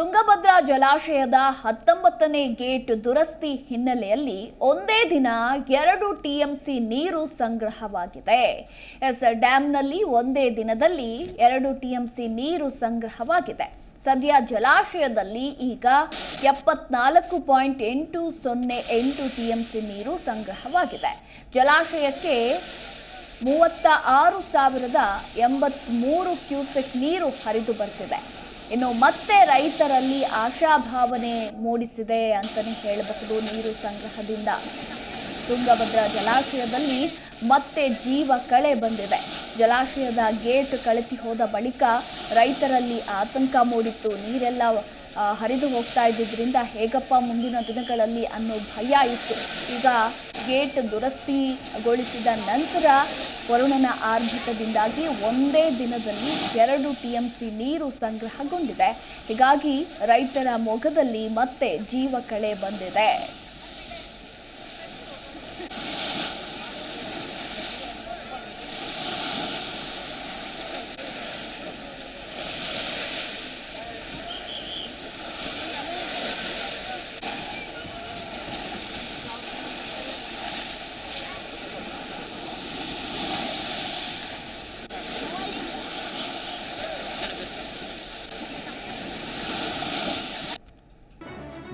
ತುಂಗಭದ್ರಾ ಜಲಾಶಯದ ಹತ್ತೊಂಬತ್ತನೇ ಗೇಟ್ ದುರಸ್ತಿ ಹಿನ್ನೆಲೆಯಲ್ಲಿ ಒಂದೇ ದಿನ ಎರಡು ಟಿಎಂಸಿ ನೀರು ಸಂಗ್ರಹವಾಗಿದೆ. ಎಸ್ ಡ್ಯಾಂನಲ್ಲಿ ಒಂದೇ ದಿನದಲ್ಲಿ ಎರಡು ಟಿಎಂಸಿ ನೀರು ಸಂಗ್ರಹವಾಗಿದೆ. ಸದ್ಯ ಜಲಾಶಯದಲ್ಲಿ ಈಗ ಎಪ್ಪತ್ನಾಲ್ಕು ಪಾಯಿಂಟ್ ಎಂಟು ಸೊನ್ನೆ ಎಂಟು ಟಿಎಂಸಿ ನೀರು ಸಂಗ್ರಹವಾಗಿದೆ. ಜಲಾಶಯಕ್ಕೆ ಮೂವತ್ತ ಆರು ಸಾವಿರದ ಎಂಬತ್ಮೂರು ಕ್ಯೂಸೆಕ್ ನೀರು ಹರಿದು ಬರ್ತಿದೆ. ಇನ್ನು ಮತ್ತೆ ರೈತರಲ್ಲಿ ಆಶಾಭಾವನೆ ಮೂಡಿಸಿದೆ ಅಂತಲೇ ಹೇಳಬಹುದು ನೀರು ಸಂಗ್ರಹದಿಂದ. ತುಂಗಭದ್ರಾ ಜಲಾಶಯದಲ್ಲಿ ಮತ್ತೆ ಜೀವ ಕಳೆ ಬಂದಿದೆ. ಜಲಾಶಯದ ಗೇಟ್ ಕಳಚಿ ಹೋದ ಬಳಿಕ ರೈತರಲ್ಲಿ ಆತಂಕ ಮೂಡಿತ್ತು. ನೀರೆಲ್ಲ ಹರಿದು ಹೋಗ್ತಾ ಇದ್ದಿದ್ದರಿಂದ ಹೇಗಪ್ಪ ಮುಂದಿನ ದಿನಗಳಲ್ಲಿ ಅನ್ನೋ ಭಯ ಇತ್ತು. ಈಗ ಗೇಟ್ ದುರಸ್ತಿಗೊಳಿಸಿದ ನಂತರ ವರುಣನ ಆರ್ಭಟದಿಂದಾಗಿ ಒಂದೇ ದಿನದಲ್ಲಿ ಎರಡು ಟಿ ಎಂ ಸಿ ನೀರು ಸಂಗ್ರಹಗೊಂಡಿದೆ. ಹೀಗಾಗಿ ರೈತರ ಮೊಗದಲ್ಲಿ ಮತ್ತೆ ಜೀವ ಕಳೆ ಬಂದಿದೆ.